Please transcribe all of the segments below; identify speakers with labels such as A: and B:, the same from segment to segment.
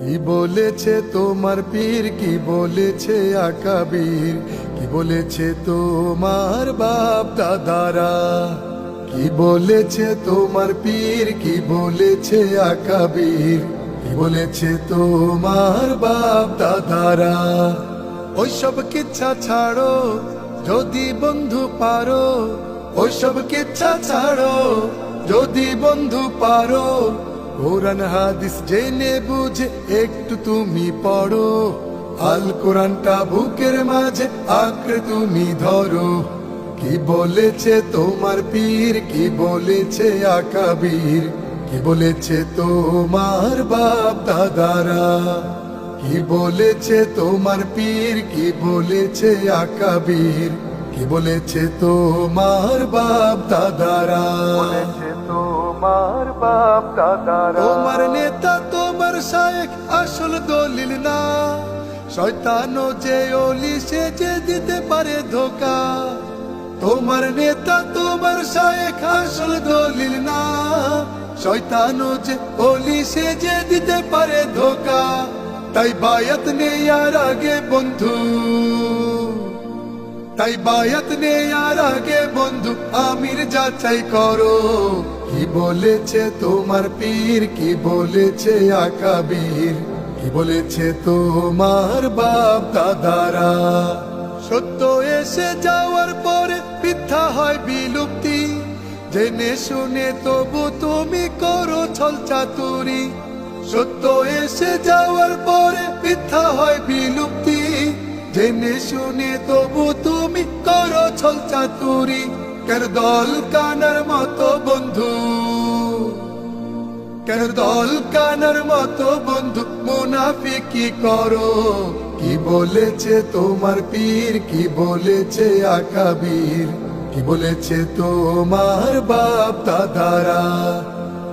A: কি বলেছে তোমার পীর? কি বলেছে আকাবীর কি বলেছে তোমার বাপ দাদারা? কি বলেছে তোমার পীর? কি বলেছে আকাবীর কি বলেছে তোমার বাপ দাদারা? ওইসব কিচ্ছা ছাড়ো, যদি বন্ধু পারো। ওইসব কিচ্ছা ছাড়ো, যদি বন্ধু পারো। কোরআন, হাদিস জেনে বুঝে একটু তুমি পড়ো। আল কোরআনটা বুকের মাঝে আঁকড়ে তুমি ধরো। কি বলেছে তোমার পীর? কি বলেছে আকাবীর? কি বলেছে তোমার বাপ দাদারা? কি বলেছে তোমার পীর? কি বলেছে আকাবীর? কি বলেছে তোমার বাপ দাদারা?
B: বলেছে তোমার বাপ দাদারা।
A: তোমার নেতা তোমার শায়েখ আসল দলিল না। শয়তান যে অলি সে যে দিতে পারে ধোকা। তোমার নেতা তোমার শায়েখ আসল দলিল না। শয়তান যে অলি সে যে দিতে পারে ধোকা। তাই বায়াত নেয়ার আগে বন্ধু। তাই বায়াত নেয়ার আগে বন্ধু, আমির যাচাই করো। কি বলেছে তোমার পীর, কি বলেছে আকাবীর? কি বলেছে তোমার বাপ দাদারা? সত্য এসে যাওয়ার পরে মিথ্যা হয় বিলুপ্তি। জেনে শুনে তবু তুমি করো ছল চাতুরি। সত্য এসে যাওয়ার পরে মিথ্যা হয় বিলুপ্তি। জেনে শুনে তবু ছল চাতুরি কেন দল কানার মতো বন্ধু? কেন দল কানার মতো বন্ধু? মুনাফিকি করো? কি বলেছে তোমার পীর? কি বলেছে আকাবীর কি বলেছে তোমার বাপ দাদারা?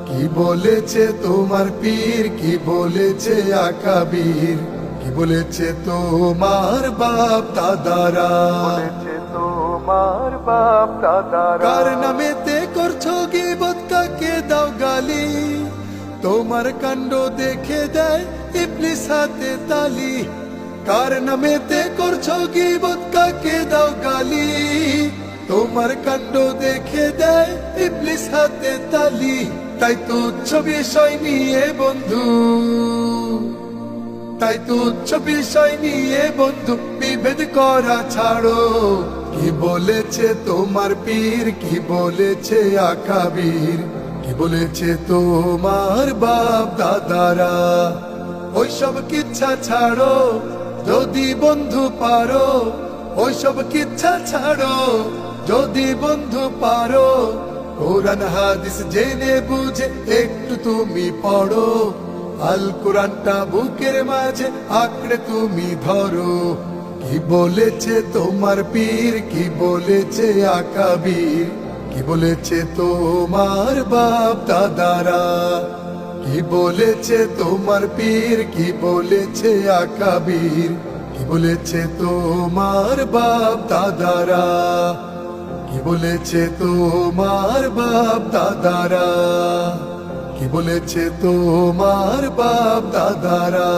A: কি বলেছে তোমার পীর? কি বলেছে আকাবীর কি বলেছে তোমার বাপ দাদারা?
B: তোমার বাপ দাদারা
A: কার নামেতে করছ গিবত, কাকে দাও গালি? তোমার কাণ্ড দেখে দেয় ইবলিস হাতে তালি। কার নামেতে করছ গিবত, কাকে দাও গালি? তোমার কাণ্ড দেখে দেয় ইবলিস হাতে তালি। তাই তো তুচ্ছ বিষয় নিয়ে বন্ধু। তাই তো তুচ্ছ বিষয় নিয়ে বন্ধু, বিভেদ করা ছাড়ো। কি বলেছে তোমার পীর? কি বলেছে আকাবীর কি বলেছে তোমার বাপ দাদারা? ওইসব কিচ্ছা ছাড়ো, যদি বন্ধু পারো, ওইসব কিচ্ছা ছাড়ো, যদি বন্ধু পারো, কোরআন হাদিস জেনে বুঝে একটু তুমি পড়ো। আল কোরআনটা বুকের মাঝে আঁকড়ে তুমি ধরো। কি বলেছে তোমার পীর? কি বলেছে আকাবীর কি বলেছে তোমার বাপ দাদারা? কি বলেছে তোমার পীর? কি বলেছে আকাবীর কি বলেছে তোমার বাপ দাদারা? কি বলেছে তোমার বাপ দাদারা? কি বলেছে তোমার বাপ দাদারা?